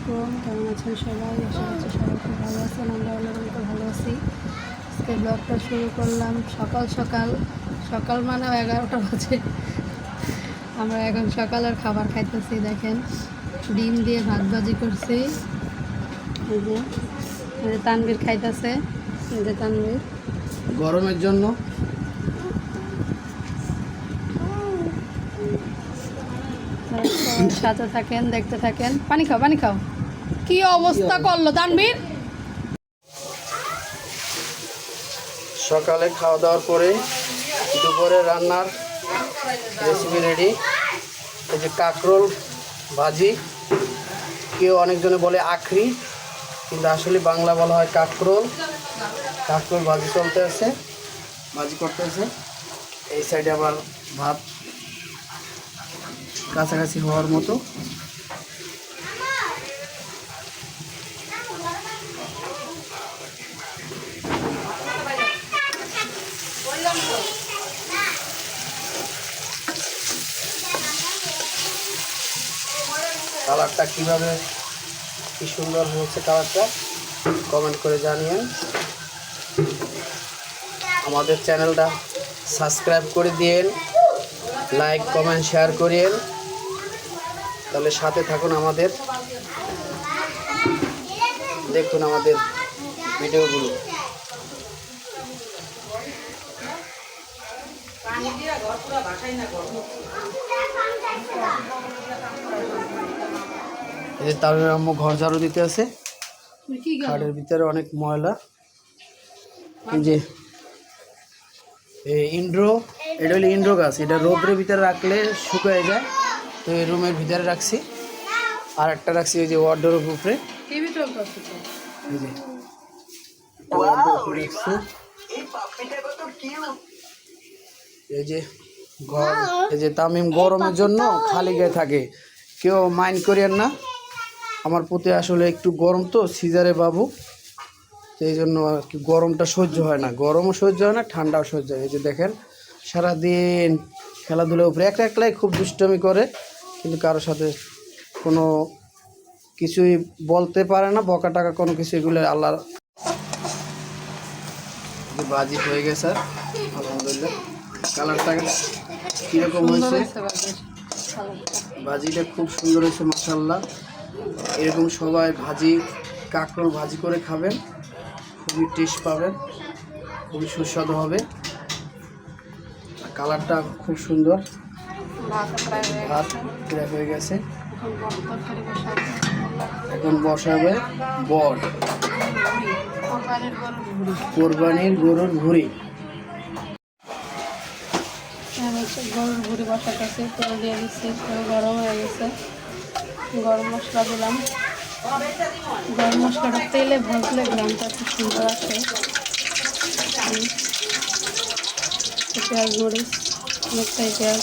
আলাইকুম, কেমন আছেন সবাই? আশা করছি সবাই খুব ভালো আছেন আমরা অনেক ভালো আছি। আজকে ব্লগটা শুরু করলাম সকাল সকাল। সকাল মানে এগারোটা বাজে। আমরা এখন সকালের খাবার খাইতেছি, দেখেন। ডিম দিয়ে ভাত ভাজি করছি। যে তানবীর খাইতেছে। যে তানবীর গরমের জন্য সাথে থাকেন, দেখতে থাকেন। পানি খাও পানি খাও। কি অবস্থা করল তানবীর সকালে খাওয়া দাওয়ার পরে দুপুরে রান্নার রেসিপি রেডি এই যে কাঁকরোল ভাজি, কেউ অনেকজনে বলে আখরি, কিন্তু আসলে বাংলা বলা হয় কাঁকরোল। কাঁকরোল ভাজি চলতে আছে, ভাজি করতে আছে। এই সাইডে আবার ভাত। কাছাকাছি হওয়ার মতো। কালারটা কীভাবে, কি সুন্দর হয়েছে কালারটা কমেন্ট করে জানিয়েন। আমাদের চ্যানেলটা সাবস্ক্রাইব করে দিয়েন লাইক কমেন্ট শেয়ার করিয়েন। তাহলে সাথে থাকুন আমাদের। দেখুন আমাদের ভিডিওগুলো। এই তার আম্মু ঘর ঝাড়ু দিতে আছে। খাটের ভিতরে অনেক ময়লা। যে ইন্ড্রো এটা হলো ইন্ড্রো গাছ। এটা রোদ্রের ভিতরে রাখলে শুকিয়ে যায়। তো এই রুমের ভিতরে রাখছি। আর একটা রাখছি ওই যে ওয়ার্ডের উপরে। এই যে। ঘর এই যে তামিম গরমের জন্য খালি গায়ে থাকে। কেউ মাইন্ড করিয়েন না। আমার প্রতি আসলে একটু গরম তো সিজারে বাবু। এই জন্য আর কি গরমটা সহ্য হয় না। গরমও সহ্য হয় না ঠান্ডাও সহ্য হয় এই যে দেখেন সারাদিন খেলাধুলার উপরে একটা একলাই খুব দুষ্টমি করে। কিন্তু কারোর সাথে কোনো কিছুই বলতে পারে না বকা টাকা কোনো কিছু এগুলো আল্লাহ বাজি হয়ে গেছে আর আলহামদুলিল্লাহ। কালারটা কীরকম হয়েছে। ভাজিটা খুব সুন্দর হয়েছে মাসাল্লাহ এরকম সবাই ভাজি কাঁকড়োল ভাজি করে খাবেন। খুবই টেস্ট পাবেন খুবই সুস্বাদু হবে। আর কালারটা খুব সুন্দর। ভাত হয়ে গেছে। এখন বসাবো বট কোরবানির গরুর ভুড়ি। আমি গরুর ভুড়ি বসাতেছি তেল দিয়ে দিচ্ছি গরম হয়ে গেছে গরম মশলা দিলাম গরম মশলাটা তেলে ভাজলে গ্রামটা খুব সুন্দর হুম। পেঁয়াজ, মরিচ, অনেকটাই পেঁয়াজ।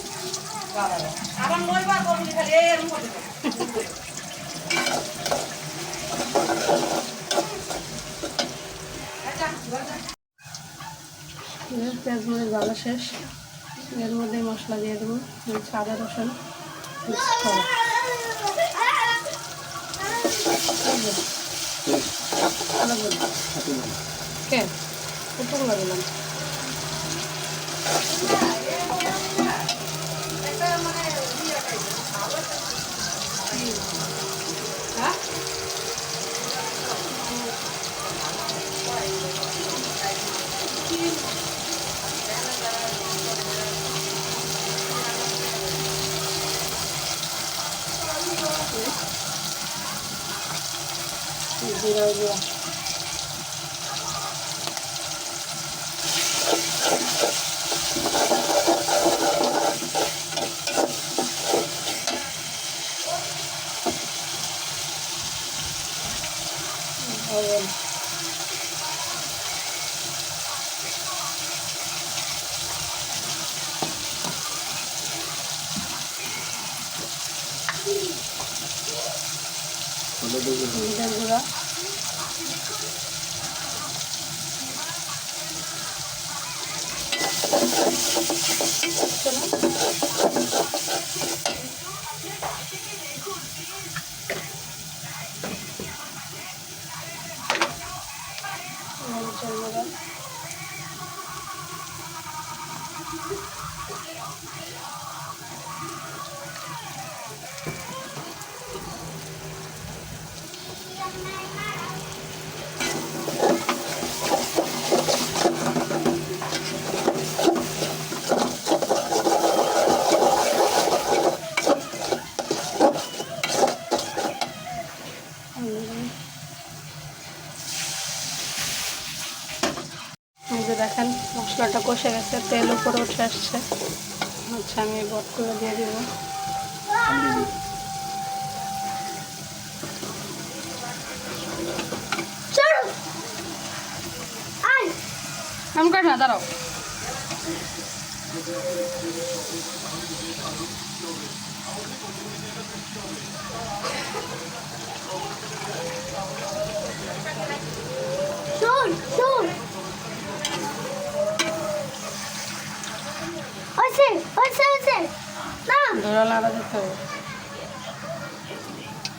পেঁয়াজ মরিচ ভালো শেষ। এর মধ্যে মশলা দিয়ে দেবো। আদা রসুন। কে? কতগুলো দিলাম। জিরা জিরা হলুদের গুঁড়ো হলুদের গুঁড়া। যে দেখেন মশলাটা কষে গেছে তেল উপরে উঠে আসছে। আচ্ছা আমি বটগুলো দিয়ে দিব। আমি কাট না দাঁড়াও।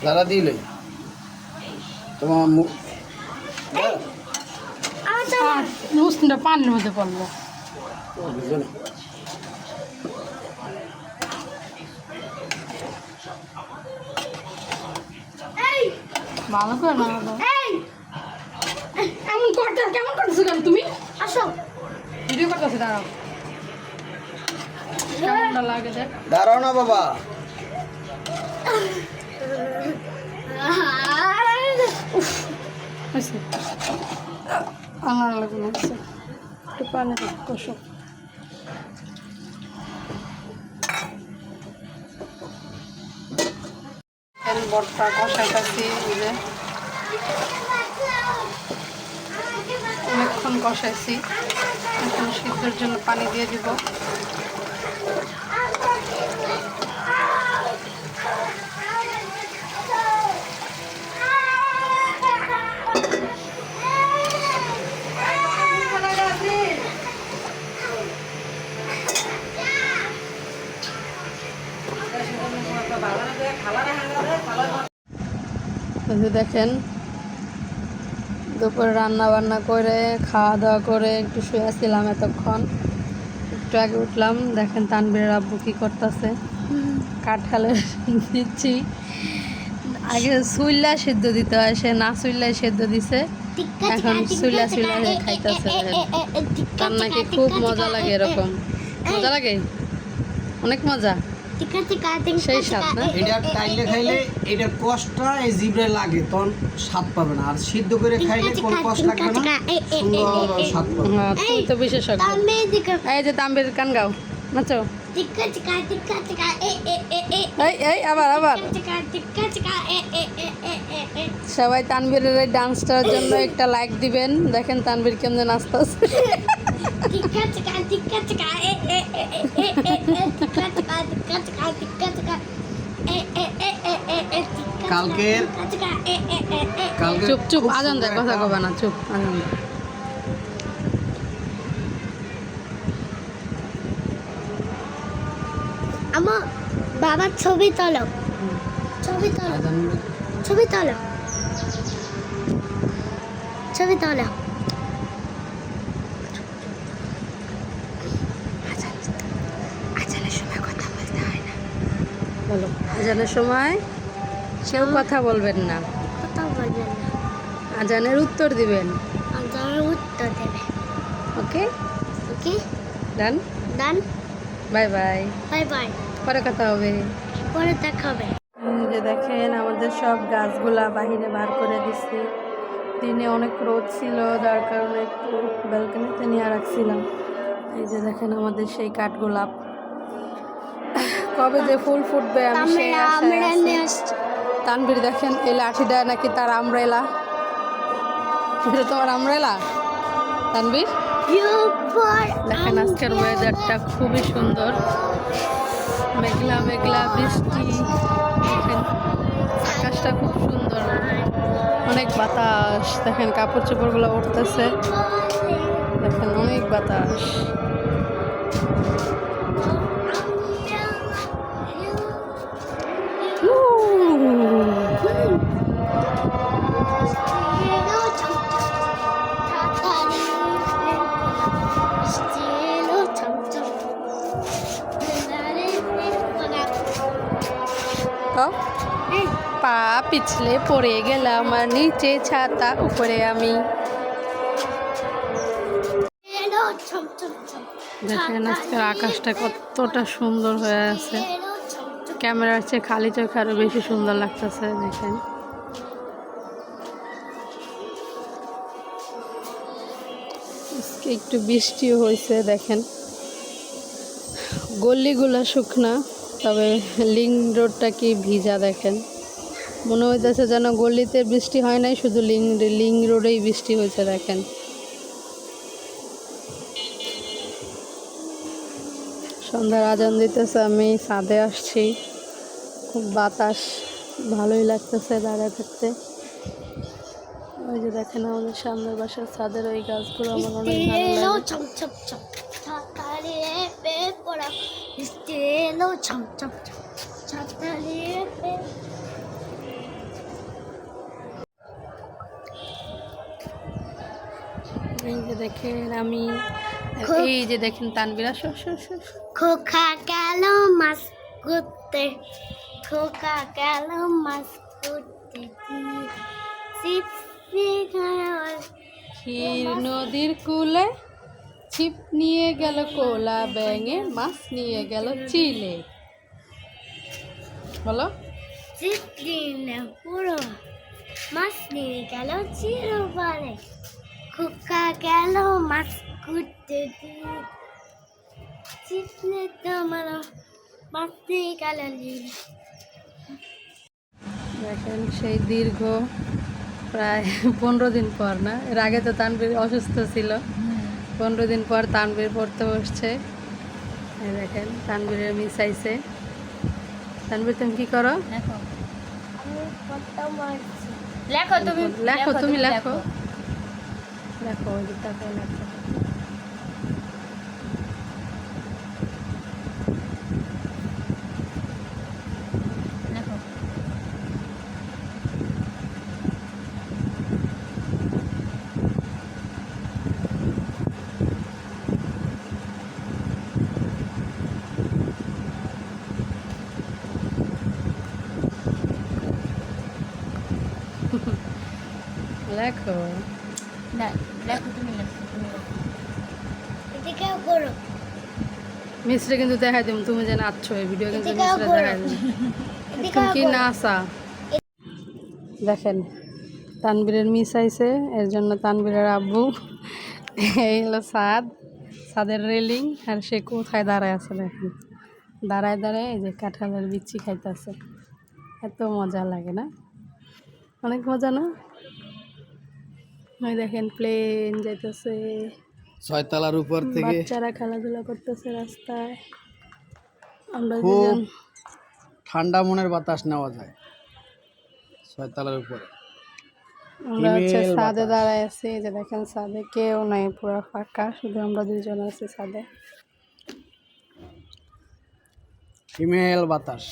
লাড়া দিলে তোমার মুসলিমটা পানির মধ্যে পড়ল। ভালো করে না এমন করতে কেমন করতেছো কেন তুমি? আসো। ভিডিও করতেছো দাঁড়াও। কেমনটা লাগে দেখ। দাঁড়াও না বাবা। আমার লাগানো আছে একটু পানি দেখ কষো বটটা কষাইতেছি যে অনেকক্ষণ কষাইছি এখন সিদ্ধর জন্য পানি দিয়ে দিব দেখেন, দুপুরে রান্না বান্না করে, খাওয়া দাওয়া করে একটু শুয়েছিলাম এতক্ষণ। একটু আগে উঠলাম, দেখেন তানবীরের আব্বু কী করতেছে। কাঁঠালের দিচ্ছি। আগে সুইল্লা সেদ্ধ দিতে হয়, সে না সুইল্লায় সেদ্ধ দিছে। এখন সুইলা সুইলা হয়ে খাইতেছে। তার নাকি খুব মজা লাগে এরকম। মজা লাগে? অনেক মজা? সেই স্বাদ না এটা টাইলে খাইলে এটা কষ্টটা এই জিবরে লাগে তখন স্বাদ পাবে না আর সিদ্ধ করে খাইলে কোনো কষ্ট লাগবে না সুন্দর স্বাদ পাবে হ্যাঁ তুই তো বিশেষজ্ঞ এই যে তাম্বির কান গাও নাচো এই এই আবার আবার সবাই তানবীরের এই ডান্সটার জন্য একটা লাইক দিবেন। দেখেন তানবীর কেমন নাচতেছে কালকের কালকে চুপ চুপ আজান দেয় কথা কবে না চুপ আজান দেয় আমার বাবার ছবি তোলো। ছবি তোলো। ছবি তোলো। ছবি তোলো আজানের সময় বলো আজানের কেউ কথা বলবেন না। কথা বলবেন না। আজানের উত্তর দিবেন। আজানের উত্তর দেবে। Okay? Okay? Done? Done? Bye bye. Bye bye. পরে কথা হবে। পরে দেখা হবে। যে দেখেন আমাদের সব গাছগুলা বাহিরে বার করে দিচ্ছি দিনে অনেক রোদ ছিল যার কারণে একটু ব্যালকনিতে নিয়ে রাখছিলাম। এই যে দেখেন আমাদের সেই কাঠগোলাপ। কবে যে ফুল ফুটবে আমি সেই। তানভীর দেখেন এই লাঠিটা নাকি তার আমরেলা। এটা তোমার আমরেলা? তানভীর? উপর দেখেন আজকের ওয়েদারটা খুবই সুন্দর। মেঘলা মেঘলা বৃষ্টি। দেখেন আকাশটা খুব সুন্দর। অনেক বাতাস দেখেন কাপড় চোপড়গুলো উঠতেছে। দেখেন অনেক বাতাস। পিছলে পড়ে গেলাম আর নিচে ছাতা উপরে আমি। দেখেন আজকের আকাশটা কতটা সুন্দর হয়ে আছে। ক্যামেরার চেয়ে খালি চোখে আরও বেশি সুন্দর লাগতেছে দেখেন। একটু বৃষ্টিও হয়েছে দেখেন। গল্লিগুলো শুকনা তবে লিং রোডটা কি ভিজা দেখেন। মনে হইতেছে যেন গলিতে বৃষ্টি হয় নাই শুধু লিং লিং রোডেই বৃষ্টি হয়েছে দেখেন। সন্ধ্যার আজান দিতেছে আমি ছাদে আসছি। খুব বাতাস ভালোই লাগতেছে দাঁড়ায় থাকতে। ওই যে দেখেন আমাদের সামনের বাসার ছাদের ওই গাছগুলো আমার অনেক ভালো লাগে। এই যে দেখেন আমি এই যে দেখেন তানবিরা। খোকা গেল মাছ করতে খোকা গেল মাছ করতে ক্ষীর নদীর কুলে ছিপ নিয়ে গেল কোলা ব্যাঙে মাছ নিয়ে গেল চিলে। বলো। চিপ দিলে পুরো মাছ নিয়ে গেল চিরবারে। খোকা গেল মাছ করতে চিপলে তোমার মাছ নিয়ে গেল দেখেন সেই দীর্ঘ প্রায় পনেরো দিন পর না? এর আগে তো তানবীর অসুস্থ ছিল। পনেরো দিন পর তানবীর পড়তে বসছে। দেখেন তানবীরের মিস আইছে। তানবীর তুমি কি করো? লেখো। তুমি লেখো তুমি লেখো। লেখো ওই দিকটা করে লেখো লেখো লেখো না লেখো তুমি লেখো তুমি লেখো এদিকে করো। মিস্ত্রি কিন্তু দেখাই দিম তুমি যে নাচছো এই ভিডিও কিন্তু মিস্ত্রি। দেখাই এখন কি। নাচা? দেখেন তানবীরের মিস আইছে এর জন্য তানবীরের আব্বু। এই হলো সাদ। সাদের রেলিং আর সে কোথায় দাঁড়ায় আছে দেখেন। দাঁড়ায় দাঁড়ায় এই যে কাঁঠালের বিচি খাইতেছে। এত মজা লাগে না? অনেক মজা না? ওই দেখেন প্লেন যাইতেছে। ছয়তলার উপর থেকে বাচ্চারা খেলাধুলা করতেছে রাস্তায়। আমরা খুব ঠান্ডা মনের বাতাস নেওয়া যায় ছয়তলার উপরে। আমরা হচ্ছে ছাদে দাঁড়ায় আছি যে দেখেন ছাদে কেউ নাই পুরো ফাঁকা শুধু আমরা দুজন আছি ছাদে। হিমেল বাতাস।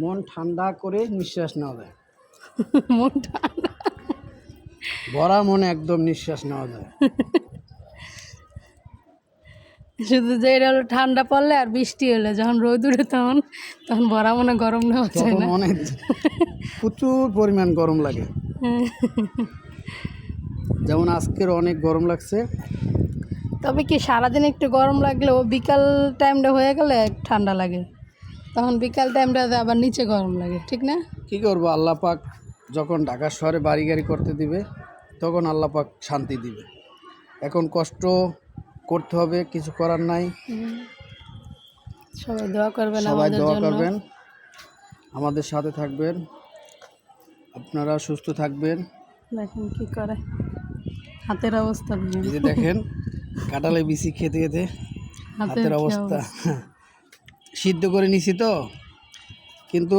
মন ঠান্ডা করে নিঃশ্বাস নেওয়া যায়। মন ঠান্ডা। ভরা মনে একদম নিঃশ্বাস নেওয়া যায়। শুধু যে এটা হলো ঠান্ডা পড়লে আর বৃষ্টি হলে যখন রোদ উঠে তখন তখন ভরা মনে গরম নেওয়া যায় না। অনেক প্রচুর পরিমাণ গরম লাগে। যেমন আজকের অনেক গরম লাগছে। তবে কি সারাদিন একটু গরম লাগলেও বিকাল টাইমটা হয়ে গেলে ঠান্ডা লাগে। তখন বিকাল টাইমটাতে আবার নিচে গরম লাগে ঠিক না? কি করব আল্লাহ পাক যখন ঢাকা শহরে বাড়ি গাড়ি করতে দিবে তখন আল্লাহ পাক শান্তি দিবে। এখন কষ্ট করতে হবে কিছু করার নাই। সবাই দোয়া করবেন সবাই দোয়া করবেন। আমাদের সাথে থাকবেন। আপনারা সুস্থ থাকবেন। দেখেন কি করে। হাতের অবস্থা দেখেন। এই যে দেখেন কাঁঠালে বিচি খেতে খেতে হাতের অবস্থা। সিদ্ধ করে নিছি তো। কিন্তু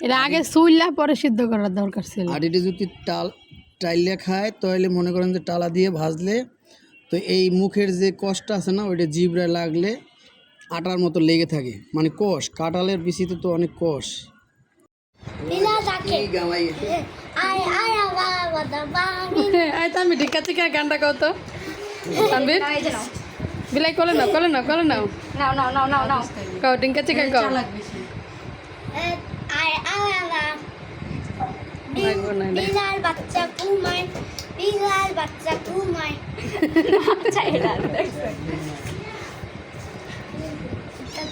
এটা আগে সুইলা পরে সিদ্ধ করার দরকার ছিল। আর এটা যদি টাল টাইলে খায় তাহলে মনে করেন যে টালা দিয়ে ভাজলে তো এই মুখের যে কষ্ট আছে না ওইটা জিবরা লাগলে আটার মতো লেগে থাকে মানে কষ কাঁঠালের বিচিতে তো অনেক কষ আয় আই তানবি ঠিক গানটা কও তো বিলাই কলে নাও কলে নাও কলে নাও নাও নাও নাও নাও নাও কও টিঙ্কা চিকা কও আয় আয় রে। বাচ্চা ঘুমায় ঘুমায়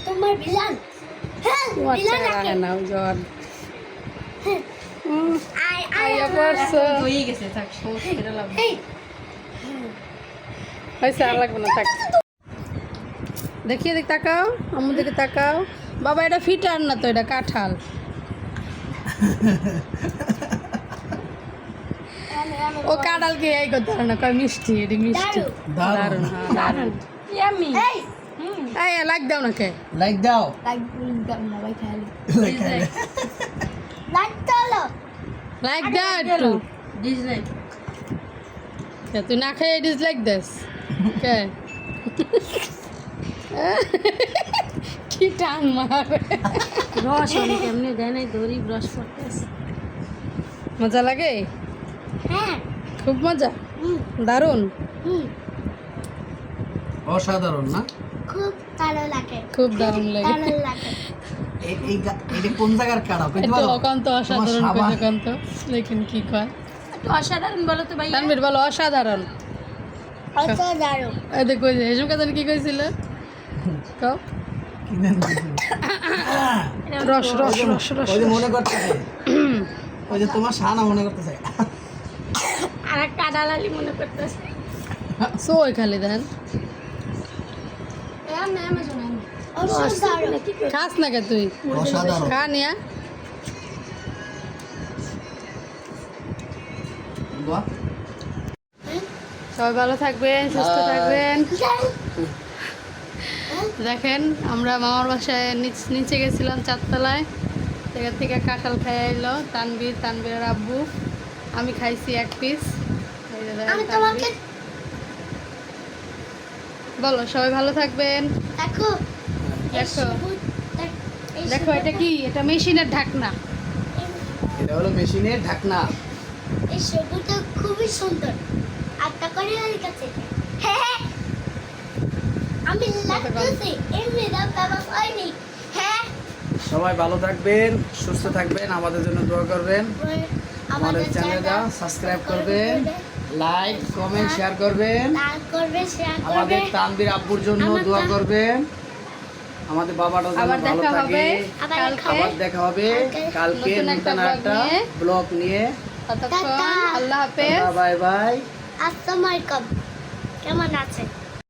তোমার। রাখে নাও জ্বর। দেখিয়ে দেখ তাকাও আমার দিকে তাকাও। বাবা এটা ফিটার না তো এটা কাঁঠাল। ও কাঁঠাল কে এই করতে পারে না কয় মিষ্টি এটি মিষ্টি। দারু দারুণ। হ্যাঁ দারুণ। ইয়ামি এই এই লাগ দাও না কে লাইক দাও লাইট চলো। লাইক দাও একটু ডিসলাইক তুই না খেয়ে ইট ইজ লাইক দিস? কে? কি টান মার। রস অনেক এমনি দেয় নাই দড়ি ব্রাশ করতেছে মজা লাগে? খুব মজা। হুম দারুণ। অসাধারণ না? খুব ভালো লাগে। খুব দারুণ লাগে। ভালো লাগে। এই এই এটা কোন জায়গার একটু অকান্ত অসাধারণ। কইতে কান্ত লেকিন কি কয়। অসাধারণ বলো তো ভাই তানবীর বলো অসাধারণ। দারু এই দেখো হেসুম কি কইছিল? কও। রস রস রস রস। ওই যে মনে করতেছে। ওই যে তোমার শানা মনে করতেছে। আর একটা আডালালি মনে করতেছে। সো ওই দেন। খাস না কে তুই। খা নিয়া। বাহ। সবাই ভালো থাকবেন সুস্থ থাকবেন। দেখেন আমরা মামার বাসায় নিচ- নিচে গেছিলাম চারতলায়। সেখান থেকে কাঁঠাল খাই এলো তানবীর তানবীরের আব্বু। আমি খাইছি এক পিস আমি তোমাকে বলো সবাই ভালো থাকবেন। দেখো দেখো। দেখ- এটা কি? এটা মেশিনের ঢাকনা। এটা হলো মেশিনের ঢাকনা। এই সবুজটা খুবই সুন্দর। ওর কাছে। হ্যাঁ আমি লাগতেছি। এমনি দাম বাবা হয়নি হ্যাঁ। সবাই ভালো থাকবেন সুস্থ থাকবেন আমাদের জন্য দোয়া করবেন। আমাদের চ্যানেলটা সাবস্ক্রাইব করবেন। লাইক কমেন্ট শেয়ার করবেন। লাইক করবে শেয়ার আমাদের তানবির আব্বুর জন্য দোয়া করবেন। আমাদের বাবাটা যেন আবার ভালো দেখা থাকে। হবে আবার কালকে। দেখা হবে। কালকে। কালকে নতুন একটা নতুন একটা ব্লগ নিয়ে। ততক্ষণ আল্লাহ হাফেজ। Bye bye. আসসালামু আলাইকুম। কেমন আছেন?